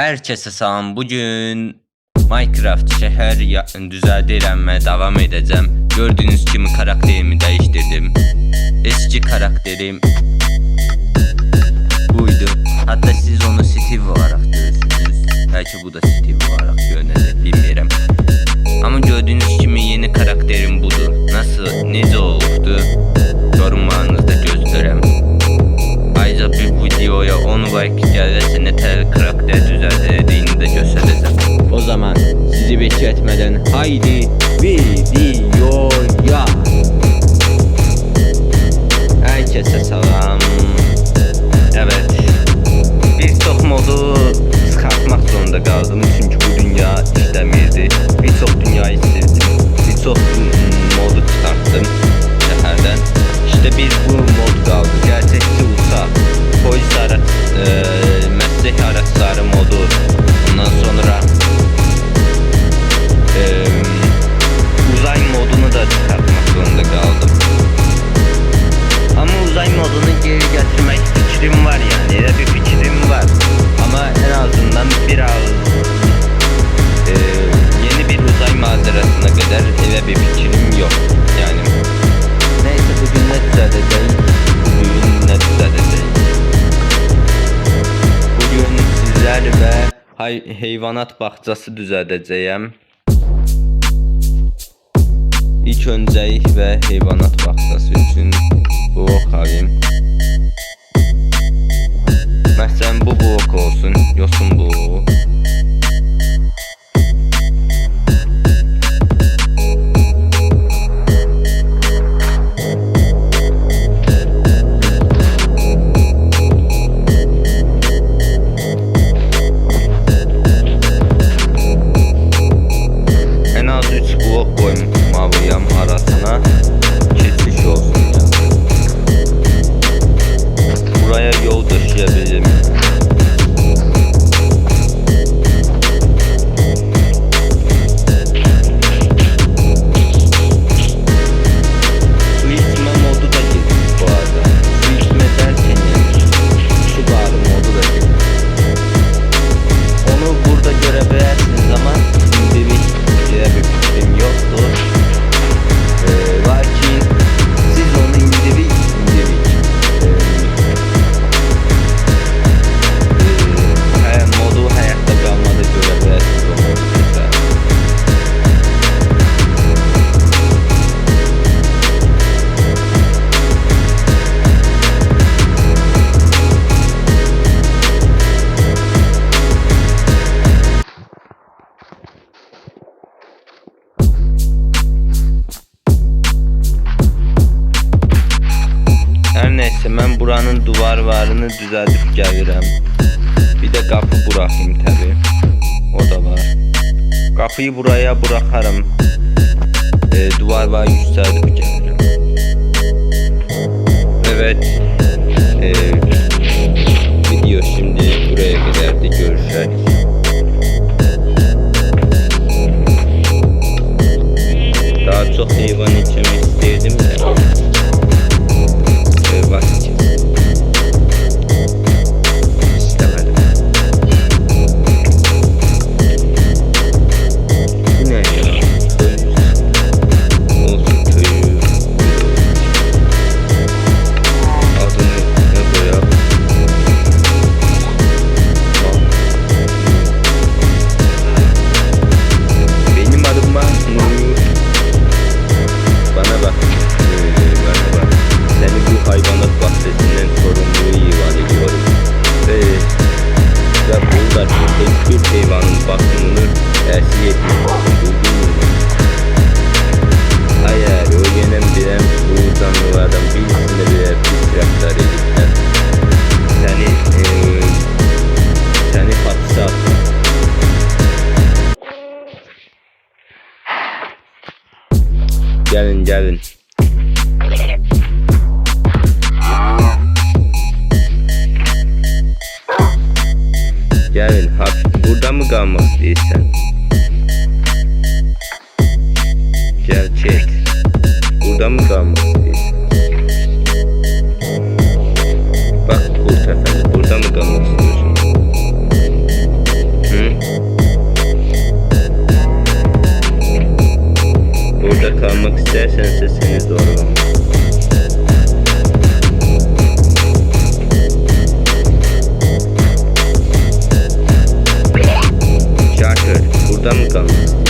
Herkese salam. Bugün Minecraft şehir ya- düzeldirəm devam edeceğim. Gördüğünüz gibi karakterimi değiştirdim. Eski karakterim buydu. Hatta siz onu Steve olarak görürsünüz. Belki bu da Steve olarak görünecek bilmiyorum. Ama gördüğünüz gibi yeni karakterim budur. Nasıl, necə oldu? Videoya 10 like gelirse tər karakter düzəldildiğini de göstereceğim. O zaman sizi bekletmeden haydi videoya. Herkese selam. Evet. Birçok modu çıkartmak zorunda kaldım çünkü bu dünya işlemirdi. Birçok dünyayı sildim. Birçok modu çıkarttım şehirden. İşte bir bu hay heyvanat bağçası düzədəcəyəm. İlk öncəlik və heyvanat bağçası üçün blok alayım. Məsələn bu blok olsun, yosun bloğu. Nəysə mən buranın divarlarını düzədib gəlirəm. Bir də qapı buraxım təbii. O da var. Qapıyı buraya buraxaram. E, duvarları yüksəlib gəlirəm. Evet. Hiçbir hayvanın bakımını etmiyorsun. Duydun mu? Eğer öğrenem bilen bu canlılardan birisinde bile pis raftar edipten seni eee seni hapse atar. Gelin gelin. Gelin hap Burada mı kalmak istiyorsan? Gerçek Burada mı kalmak istiyorsan? Bak bu sefer burada mı kalmak istiyorsun? Hı? Burada kalmak istersen sesini doğru. Duncan.